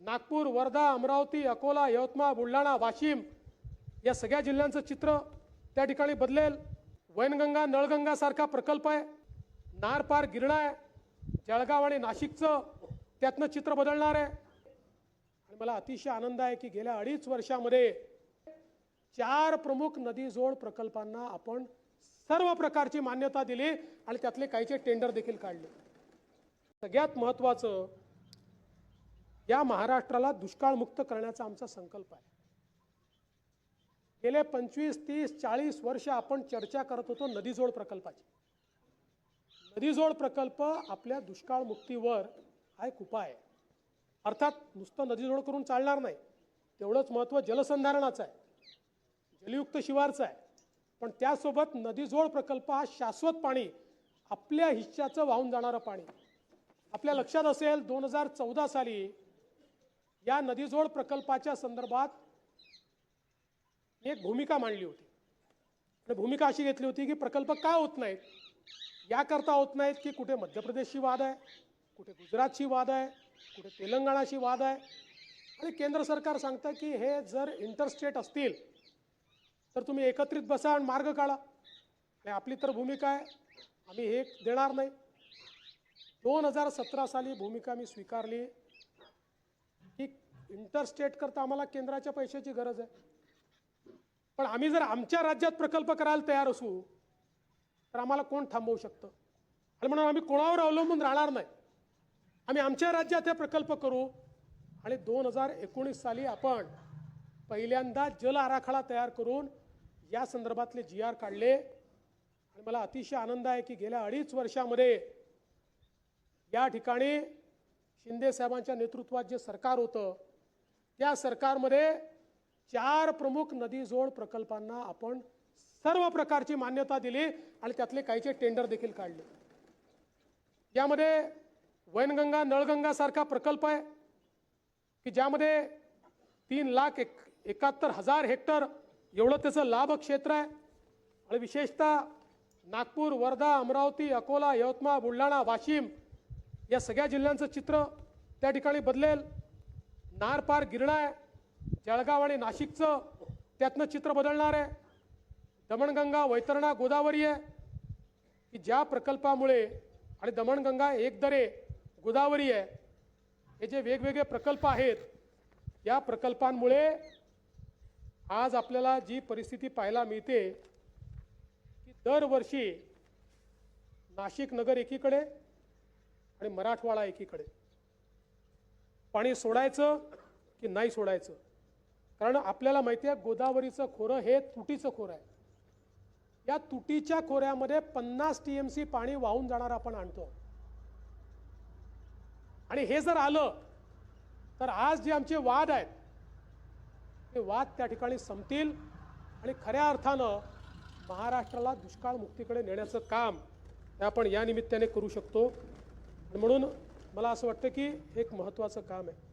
नागपूर वर्धा अमरावती अकोला यवतमाळ बुलढाणा वाशिम या सगळ्या जिल्ह्यांचं चित्र त्या ठिकाणी बदलेल. वैनगंगा नळगंगा सारखा प्रकल्प आहे. नार पार गिरणा आहे. जळगाव आणि नाशिकचं त्यातनं चित्र बदलणार आहे. आणि मला अतिशय आनंद आहे की गेल्या अडीच वर्षामध्ये चार प्रमुख नदीजोड प्रकल्पांना आपण सर्व प्रकारची मान्यता दिली आणि त्यातले काहीचे टेंडर देखील काढले. सगळ्यात महत्त्वाचं या महाराष्ट्राला दुष्काळमुक्त करण्याचा आमचा संकल्प आहे. गेले पंचवीस तीस चाळीस वर्ष आपण चर्चा करत होतो नदीजोड प्रकल्पाची. नदीजोड प्रकल्प आपल्या दुष्काळमुक्तीवर हा एक उपाय आहे. अर्थात नुसतं नदीजोड करून चालणार नाही. तेवढंच महत्त्व जलसंधारणाचं आहे. जलयुक्त शिवारचं आहे. पण त्यासोबत नदीजोड प्रकल्प हा शाश्वत पाणी आपल्या हिश्श्याचं वाहून जाणारं पाणी. आपल्या लक्षात असेल दोन हजार चौदा साली या नदीजोड प्रकल्पाच्या संदर्भात मी एक भूमिका मांडली होती. आणि भूमिका अशी घेतली होती की प्रकल्प का होत नाहीत? याकरता होत नाहीत की कुठे मध्य प्रदेशशी वाद आहे कुठे गुजरातशी वाद आहे कुठे तेलंगणाशी वाद आहे? आणि केंद्र सरकार सांगतं की हे जर इंटरस्टेट असतील तर तुम्ही एकत्रित बसा आणि मार्ग काढा. आणि आपली तर भूमिका आहे. आम्ही हे देणार नाही. दोन हजार सतरा साली भूमिका मी स्वीकारली. इंटरस्टेट करता आम्हाला केंद्राच्या पैशाची गरज आहे. पण आम्ही जर आमच्या राज्यात प्रकल्प करायला तयार असू तर आम्हाला कोण थांबवू शकतं? आणि म्हणून आम्ही कोणावर अवलंबून राहणार नाही. आम्ही आमच्या राज्यात हे प्रकल्प करू आणि दोन हजार एकोणीस साली आपण पहिल्यांदा जल आराखडा तयार करून या संदर्भातले जी आर काढले. आणि मला अतिशय आनंद आहे की गेल्या अडीच वर्षामध्ये या ठिकाणी शिंदे साहेबांच्या नेतृत्वात जे सरकार होतं त्या सरकारमध्ये चार प्रमुख नदी जोड प्रकल्पांना आपण सर्व प्रकारची मान्यता दिली आणि त्यातले काहीचे टेंडर देखील काढले. यामध्ये वैनगंगा नळगंगा सारखा प्रकल्प आहे की ज्यामध्ये तीन लाख एक एकाहत्तर हजार हेक्टर एवढं त्याचं लाभ क्षेत्र आहे. आणि विशेषतः नागपूर वर्धा अमरावती अकोला यवतमाळ बुलढाणा वाशिम या सगळ्या जिल्ह्यांचं चित्र त्या ठिकाणी बदलेल. नार पार गिरणा आहे. जळगाव आणि नाशिकचं त्यातनं चित्र बदलणार आहे. दमणगंगा वैतरणा गोदावरी आहे. की ज्या प्रकल्पामुळे आणि दमणगंगा एकदरे गोदावरी आहे. हे जे वेगवेगळे प्रकल्प आहेत या प्रकल्पांमुळे आज आपल्याला जी परिस्थिती पाहायला मिळते की दरवर्षी नाशिक नगर एकीकडे आणि मराठवाडा एकीकडे. पाणी सोडायचं की नाही सोडायचं? कारण आपल्याला माहिती आहे गोदावरीचं खोरं हे तुटीचं खोरं आहे. या तुटीच्या खोऱ्यामध्ये पन्नास टी एम सी पाणी वाहून जाणार आपण आणतो. आणि हे जर आलं तर आज जे आमचे वाद आहेत ते वाद त्या ठिकाणी संपतील आणि खऱ्या अर्थानं महाराष्ट्राला दुष्काळ मुक्तीकडे नेण्याचं काम हे आपण या निमित्ताने करू शकतो. म्हणून मला असं वाटतं की एक महत्त्वाचं काम आहे.